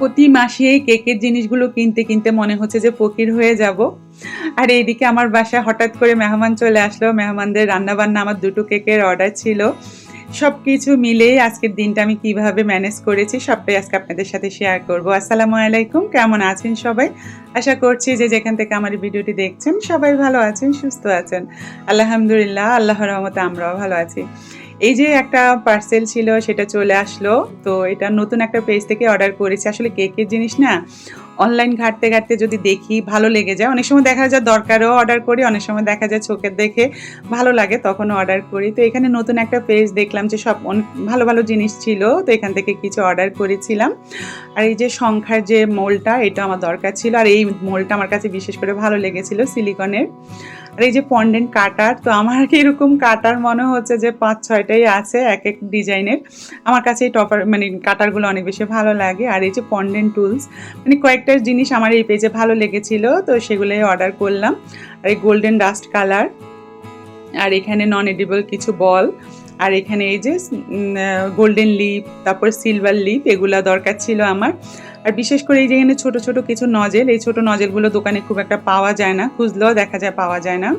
প্রতি মাসে কেকের জিনিসগুলো কিনতে কিনতে মনে হচ্ছে যে ফকির হয়ে যাব। আর এইদিকে আমার বাসায় হঠাৎ করে মেহমান চলে আসলো। মেহমানদের রান্নাবান্না, আমার দুটো কেকের অর্ডার ছিল। সব কিছু মিলেই আজকের দিনটা আমি কীভাবে ম্যানেজ করেছি সবটাই আজকে আপনাদের সাথে শেয়ার করব। আসসালামু আলাইকুম, কেমন আছেন সবাই? আশা করছি যে যেখান থেকে আমার ভিডিওটি দেখছেন সবাই ভালো আছেন, সুস্থ আছেন। আলহামদুলিল্লাহ, আল্লাহর রহমতে আমরাও ভালো আছি। এই যে একটা পার্সেল ছিল, সেটা চলে আসলো। তো এটা নতুন একটা পেজ থেকে অর্ডার করেছি। আসলে কেকের জিনিস না অনলাইন ঘাটতে ঘাটতে যদি দেখি ভালো লেগে যায়। অনেক সময় দেখা যায় দরকারও অর্ডার করি, অনেক সময় দেখা যায় চোখের দেখে ভালো লাগে, তখনও অর্ডার করি। তো এখানে নতুন একটা পেজ দেখলাম যে সব অনেক ভালো ভালো জিনিস ছিল। তো এখান থেকে কিছু অর্ডার করেছিলাম। আর এই যে সংখ্যার যে মোলটা, এটা আমার দরকার ছিল। আর এই মোলটা আমার কাছে বিশেষ করে ভালো লেগেছিল সিলিকনের আর এই যে পন্ডেন্ট কাটার, তো আমার এরকম কাটার মনে হচ্ছে যে পাঁচ ছয়টাই আছে এক এক ডিজাইনের। আমার কাছে এই টপার মানে কাটারগুলো অনেক বেশি ভালো লাগে। আর এই যে পন্ডেন্ট টুলস মানে কয়েকটা জিনিস আমার এই পেজে ভালো লেগেছিল, তো সেগুলোই অর্ডার করলাম। আর এই গোল্ডেন ডাস্ট কালার, আর এখানে নন এডিবল কিছু বল, আর এখানে এই যে গোল্ডেন লিপ, তারপর সিলভার লিপ, এগুলা দরকার ছিল আমার। আর বিশেষ করে এই যে এখানে ছোটো ছোটো কিছু নজেল এই ছোটো নজেলগুলো দোকানে খুব একটা পাওয়া যায় না, খুঁজলেও দেখা যায় পাওয়া যায় না।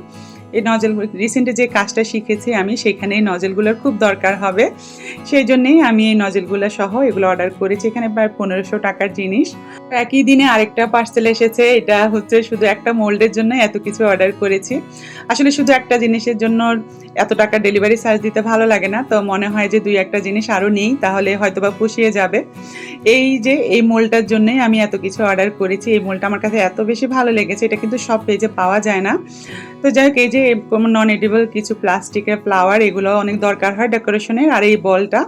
এই নজেল রিসেন্টলি যে কাজটা শিখেছি আমি, সেখানে এই নজেলগুলোর খুব দরকার হবে। সেই জন্যেই আমি এই নজেলগুলো সহ এগুলো অর্ডার করেছি, এখানে প্রায় পনেরোশো টাকার জিনিস। একই দিনে আরেকটা পার্সেল এসেছে, এটা হচ্ছে শুধু একটা মোল্ডের জন্য এত কিছু অর্ডার করেছি। আসলে শুধু একটা জিনিসের জন্য এত টাকা ডেলিভারি চার্জ দিতে ভালো লাগে না। তো মনে হয় যে দুই একটা জিনিস আরও নেই, তাহলে হয়তো বা পুষিয়ে যাবে। এই যে এই মোলটার জন্যই আমি এত কিছু অর্ডার করেছি, এই মোলটা আমার কাছে এত বেশি ভালো লেগেছে, এটা কিন্তু সব পেজে পাওয়া যায় না। তো যাই হোক, এই যে নন এডিবল কিছু প্লাস্টিকের ফ্লাওয়ার এগুলো অনেক দরকার হয় ডেকোরেশনের আর এই বলটা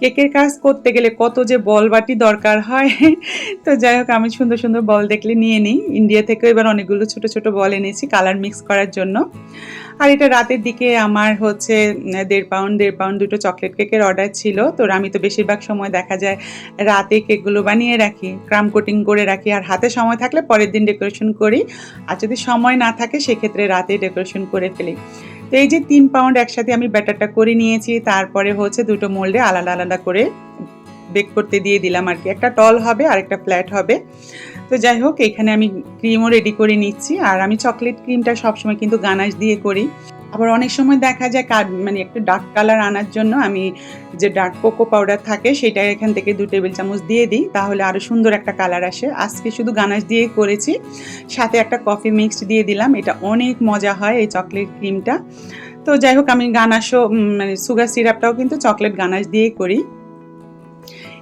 কেকের কাজ করতে গেলে কত যে বল বাটি দরকার হয়। তো যাই হোক, আমি সুন্দর সুন্দর বল দেখলে নিয়ে নিই। ইন্ডিয়া থেকেও এবার অনেকগুলো ছোট ছোট বল এনেছি কালার মিক্স করার জন্য। আর এটা রাতের দিকে আমার হচ্ছে দেড় পাউন্ড দেড় পাউন্ড দুটো চকলেট কেকের অর্ডার ছিল। তো আমি তো বেশিরভাগ সময় দেখা যায় রাতে কেকগুলো বানিয়ে রাখি, ক্রাম কোটিং করে রাখি। আর হাতে সময় থাকলে পরের দিন ডেকোরেশন করি। আর যদি সময় না থাকে, সেক্ষেত্রে রাতে ডেকোরেশন করে ফেলি। তো এই যে তিন পাউন্ড একসাথে আমি ব্যাটারটা করে নিয়েছি। তারপরে হচ্ছে দুটো মোল্ডে আলাদা আলাদা করে বেক করতে দিয়ে দিলাম আর কি। একটা টল হবে আর একটা ফ্ল্যাট হবে। তো যাই হোক, এখানে আমি ক্রিমও রেডি করে নিচ্ছি। আর আমি চকলেট ক্রিমটা সবসময় কিন্তু গানাশ দিয়ে করি। আবার অনেক সময় দেখা যায় মানে একটু ডার্ক কালার আনার জন্য আমি যে ডার্ক কোকো পাউডার থাকে, সেটা এখান থেকে দু টেবিল চামচ দিয়ে দিই, তাহলে আরও সুন্দর একটা কালার আসে। আজকে শুধু গানাশ দিয়ে করেছি। সাথে একটা কফি মিক্সড দিয়ে দিলাম। এটা অনেক মজা হয় এই চকলেট ক্রিমটা তো যাই হোক, আমি গানাশও মানে সুগার সিরাপটাও কিন্তু চকলেট গানাশ দিয়েই করি।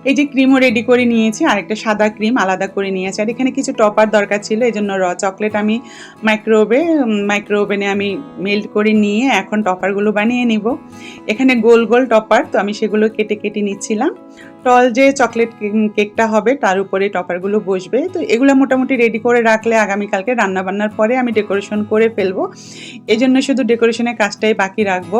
এই যে ক্রিমও রেডি করে নিয়েছি আর একটা সাদা ক্রিম আলাদা করে নিয়েছি। আর এখানে কিছু টপার দরকার ছিল এই জন্য র চকলেট আমি মাইক্রোওভে মাইক্রোওভেনে আমি মেল্ট করে নিয়ে এখন টপারগুলো বানিয়ে নিব। এখানে গোল গোল টপার তো আমি সেগুলো কেটে কেটে নিচ্ছিলাম। টল যে চকলেট কেকটা হবে, তার উপরে টপারগুলো বসবে। তো এগুলো মোটামুটি রেডি করে রাখলে আগামীকালকে রান্নাবান্নার পরে আমি ডেকোরেশন করে ফেলব। এই জন্য শুধু ডেকোরেশনের কাজটাই বাকি রাখব।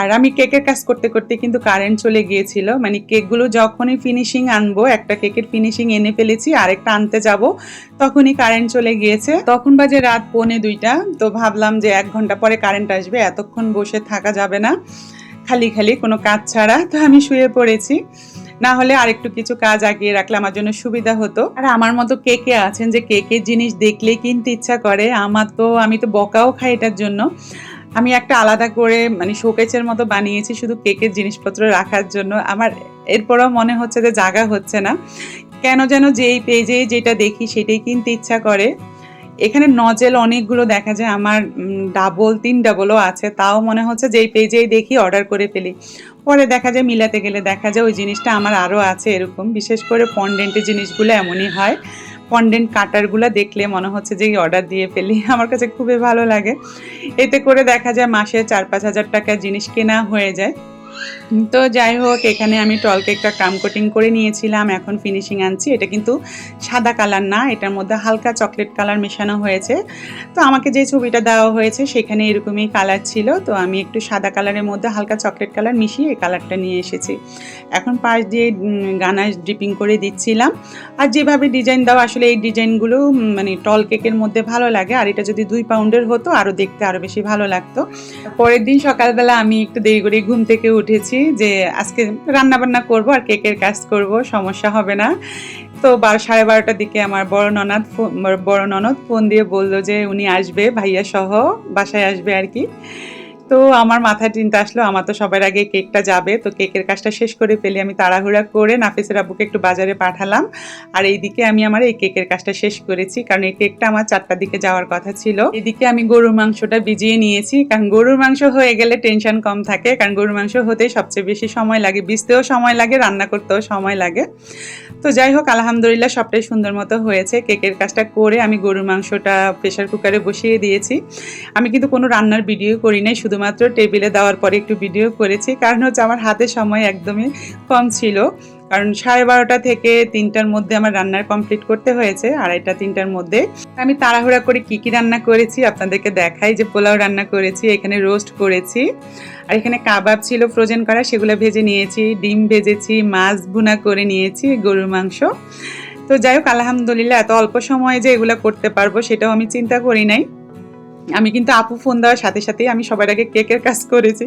আর আমি কেকের কাজ করতে করতে কিন্তু কারেন্ট চলে গিয়েছিল। মানে কেকগুলো যখনই ফিনিশিং আনব, একটা কেকের ফিনিশিং এনে ফেলেছি, আরেকটা আনতে যাব, তখনই কারেন্ট চলে গিয়েছে। তখন বাজে রাত পৌনে দুইটা, তো ভাবলাম যে এক ঘণ্টা পরে কারেন্ট আসবে, এতক্ষণ বসে থাকা যাবে না। খালি খালি কোনো কাজ ছাড়া, তো আমি শুয়ে পড়েছি। না হলে আরেকটু কিছু কাজ আগিয়ে রাখলে আমার জন্য সুবিধা হতো। আর আমার মতো কে কে আছেন যে কেকের জিনিস দেখলে কিনতে ইচ্ছা করে, আমার তো, আমি তো বকাও খাই এটার জন্য। আমি একটা আলাদা করে মানে শোকেচের মতো বানিয়েছি শুধু কেকের জিনিসপত্র রাখার জন্য। আমার এরপরও মনে হচ্ছে যে জায়গা হচ্ছে না। কেন যেন যেই পেজে যেটা দেখি সেটাই কিনতে ইচ্ছা করে। এখানে নজেল অনেকগুলো দেখা যায়, আমার ডাবল তিন ডাবলও আছে। তাও মনে হচ্ছে যেই পেজেই দেখি অর্ডার করে ফেলি। পরে দেখা যায় মিলাতে গেলে দেখা যায় ওই জিনিসটা আমার আরও আছে এরকম। বিশেষ করে ফন্ডেন্টের জিনিসগুলো এমনই হয়। ফন্ডেন্ট কাটারগুলো দেখলে মনে হচ্ছে যে অর্ডার দিয়ে ফেলি। আমার কাছে খুবই ভালো লাগে। এতে করে দেখা যায় মাসে চার পাঁচ হাজার টাকা জিনিস কেনা হয়ে যায়। তো যাই হোক, এখানে আমি টল কেকটা ক্রাম কোটিং করে নিয়েছিলাম, এখন ফিনিশিং আনছি। এটা কিন্তু সাদা কালার না, এটার মধ্যে হালকা চকলেট কালার মেশানো হয়েছে। তো আমাকে যে ছবিটা দেওয়া হয়েছে, সেখানে এরকমই কালার ছিল। তো আমি একটু সাদা কালারের মধ্যে হালকা চকলেট কালার মিশিয়ে এই কালারটা নিয়ে এসেছি। এখন পাশ দিয়ে গানা ড্রিপিং করে দিচ্ছিলাম। আর যেভাবে ডিজাইন দেওয়া আসলে এই ডিজাইনগুলো মানে টল কেকের মধ্যে ভালো লাগে। আর এটা যদি দুই পাউন্ডের হতো আরও দেখতে আরও বেশি ভালো লাগতো। পরের দিন সকালবেলা আমি একটু দেরি করে ঘুম থেকে উঠেছি যে আজকে রান্না বান্না করব আর কেকের কাজ করব, সমস্যা হবে না। তো বারো, সাড়ে বারোটার দিকে আমার বড় ননদ ফোন বড় ননদ ফোন দিয়ে বলল যে উনি আসবে, ভাইয়া সহ বাসায় আসবে আর কি। তো আমার মাথায় চিন্তা আসলো, আমার তো সবার আগে কেকটা যাবে। তো কেকের কাজটা শেষ করে ফেলে আমি তাড়াহুড়া করে নাফিসের আব্বুকে একটু বাজারে পাঠালাম। আর এইদিকে আমি আমার এই কেকের কাজটা শেষ করেছি, কারণ এই কেকটা আমার চারটার দিকে যাওয়ার কথা ছিল। এদিকে আমি গরুর মাংসটা ভিজিয়ে নিয়েছি, কারণ গরুর মাংস হয়ে গেলে টেনশন কম থাকে, কারণ গরুর মাংস হতে সবচেয়ে বেশি সময় লাগে, ভিজতেও সময় লাগে, রান্না করতেও সময় লাগে। তো যাই হোক, আলহামদুলিল্লাহ সবটাই সুন্দর মতো হয়েছে। কেকের কাজটা করে আমি গরুর মাংসটা প্রেশার কুকারে বসিয়ে দিয়েছি। আমি কিন্তু কোনো রান্নার ভিডিও করি নাই শুধুমাত্র টেবিলে দেওয়ার পরে একটু ভিডিও করেছি। কারণ হচ্ছে আমার হাতে সময় একদমই কম ছিল। কারণ সাড়ে বারোটা থেকে তিনটার মধ্যে আমার রান্নার কমপ্লিট করতে হয়েছে, আড়াইটা, তিনটার মধ্যে। আমি তাড়াহুড়া করে কি কি রান্না করেছি আপনাদেরকে দেখাই যে পোলাও রান্না করেছি, এখানে রোস্ট করেছি। আর এখানে কাবাব ছিল ফ্রোজেন করা, সেগুলো ভেজে নিয়েছি, ডিম ভেজেছি, মাছ ভুনা করে নিয়েছি, গরুর মাংস। তো যাই হোক, আলহামদুলিল্লাহ, এত অল্প সময়ে যে এগুলো করতে পারব, সেটাও আমি চিন্তা করি নাই। আমি কিন্তু আপু ফোন দেওয়ার সাথে সাথেই আমি সবার আগে কেকের কাজ করেছি।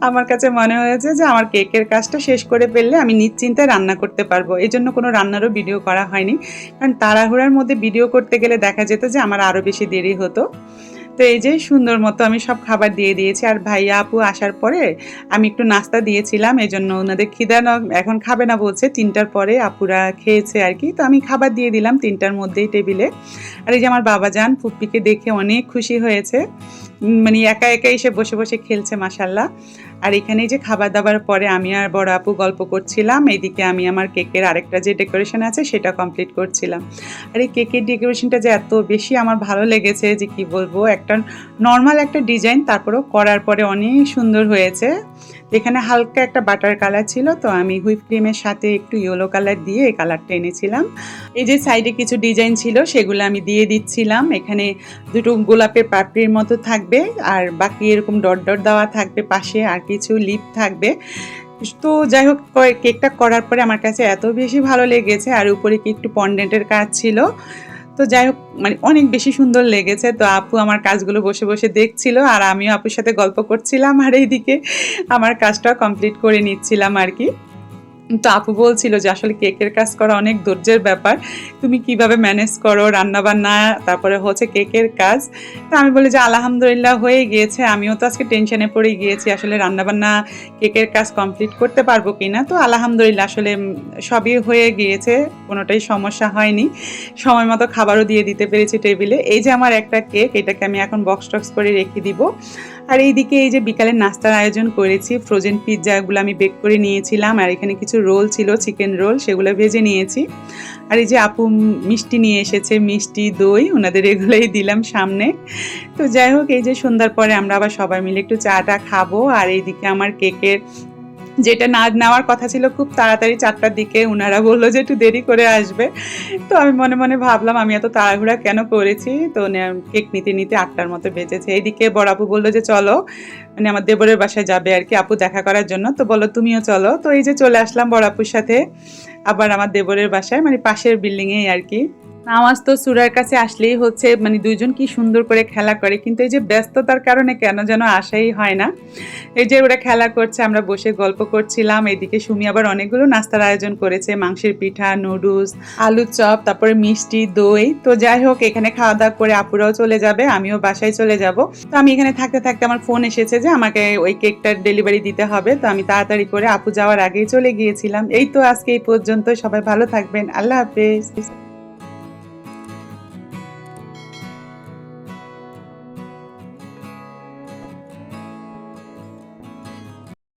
আমার কাছে মনে হয়েছে যে আমার কেকের কাজটা শেষ করে ফেললে আমি নিশ্চিন্তে রান্না করতে পারব। এই জন্য কোনো রান্নারও ভিডিও করা হয়নি। কারণ তাড়াহুড়ার মধ্যে ভিডিও করতে গেলে দেখা যেত যে আমার আরও বেশি দেরি হতো। তো এই যে সুন্দর মতো আমি সব খাবার দিয়ে দিয়েছি। আর ভাইয়া আপু আসার পরে আমি একটু নাস্তা দিয়েছিলাম এই জন্য ওনাদের খিদা এখন খাবে না বলছে। তিনটার পরে আপুরা খেয়েছে আর কি। তো আমি খাবার দিয়ে দিলাম তিনটার মধ্যেই টেবিলে। আর এই যে আমার বাবা যান ফুপ্পিকে দেখে অনেক খুশি হয়েছে। মানে একা একা এসে বসে বসে খেলছে মাসাল্লাহ আর এখানে যে খাবার দাবার পরে আমি আর বড় আপু গল্প করছিলাম এইদিকে আমি আমার কেকের আরেকটা যে ডেকোরেশন আছে সেটা কমপ্লিট করছিলাম। আর এই কেকের ডেকোরেশনটা যে এত বেশি আমার ভালো লেগেছে যে কি বলব, একটা নর্মাল একটা ডিজাইন তারপরেও করার পরে অনেক সুন্দর হয়েছে। এখানে হালকা একটা বাটার কালার ছিল, তো আমি হুইপ ক্রিমের সাথে একটু ইয়েলো কালার দিয়ে এই কালারটা এনেছিলাম। এই যে সাইডে কিছু ডিজাইন ছিল, সেগুলো আমি দিয়ে দিচ্ছিলাম। এখানে দুটো গোলাপের পাপড়ির মতো থাকবে, আর বাকি এরকম ডট ডট দেওয়া থাকবে পাশে, আর কিছু লিপ থাকবে। তো যাই হোক কেকটা করার পরে আমার কাছে এত বেশি ভালো লেগেছে আর উপরে কি একটু পন্ডেন্টের কাজ ছিল। তো যাই হোক মানে অনেক বেশি সুন্দর লেগেছে। তো আপু আমার কাজগুলো বসে বসে দেখছিল আর আমিও আপুর সাথে গল্প করছিলাম আর এইদিকে আমার কাজটা কমপ্লিট করে নিচ্ছিলাম আর কি। তো আপু বলছিল যে আসলে কেকের কাজ করা অনেক ধৈর্যের ব্যাপার। তুমি কীভাবে ম্যানেজ করো রান্না বান্না তারপরে হচ্ছে কেকের কাজ। তো আমি বলি যে আলহামদুলিল্লাহ হয়ে গিয়েছে। আমিও তো আজকে টেনশনে পড়ে গিয়েছি, আসলে রান্না বান্না কেকের কাজ কমপ্লিট করতে পারব কি না তো আলহামদুলিল্লাহ আসলে সবই হয়ে গিয়েছে, কোনোটাই সমস্যা হয়নি। সময় মতো খাবারও দিয়ে দিতে পেরেছি টেবিলে। এই যে আমার একটা কেক, এটাকে আমি এখন বক্স টক্স করে রেখে দিব। আর এইদিকে এই যে বিকালের নাস্তার আয়োজন করেছি ফ্রোজেন পিৎজাগুলো আমি বেক করে নিয়েছিলাম, আর এখানে কিছু রোল ছিল চিকেন রোল সেগুলো ভেজে নিয়েছি। আর এই যে আপু মিষ্টি নিয়ে এসেছে, মিষ্টি, দই, ওনাদের এগুলোই দিলাম সামনে। তো যাই হোক, এই যে সন্ধ্যার পরে আমরা আবার সবাই মিলে একটু চাটা খাব, আর এইদিকে আমার কেকের যেটা না নেওয়ার কথা ছিল, খুব তাড়াতাড়ি চারটার দিকে ওনারা বলল যে একটু দেরি করে আসবে। তো আমি মনে মনে ভাবলাম, আমি এত তাড়াহুড়া কেন করেছি? তো কেক নিতে নিতে আটটার মতো বেঁচেছে এইদিকে বড় আপু বলল যে, চলো। মানে আমার দেবরের বাসায় যাবে আর কি আপু দেখা করার জন্য। তো বলো তুমিও চলো। তো এই যে চলে আসলাম বড় আপুর সাথে। আবার আমার দেবরের বাসায় মানে পাশের বিল্ডিংয়েই আর কি। নামাজ তো সুরার কাছে আসলেই হচ্ছে মানে দুইজন কি সুন্দর করে খেলা করে, কিন্তু এই যে ব্যস্ততার কারণে কেন যেন আসাই হয় না। এই যে ওরা খেলা করছে, আমরা বসে গল্প করছিলাম, এদিকে সুমি আবার অনেকগুলো নাস্তার আয়োজন করেছে, মাংসের পিঠা, নুডলস, আলুর চপ, তারপরে মিষ্টি, দই। তো যাই হোক, এখানে খাওয়া দাওয়া করে আপুরাও চলে যাবে, আমিও বাসায় চলে যাব। তো আমি এখানে থাকতে থাকতে আমার ফোন এসেছে যে আমাকে ওই কেকটার ডেলিভারি দিতে হবে, তো আমি তাড়াতাড়ি করে আপু যাওয়ার আগেই চলে গিয়েছিলাম। এই তো আজকে এই পর্যন্ত সবাই ভালো থাকবেন, আল্লাহ হাফেজ।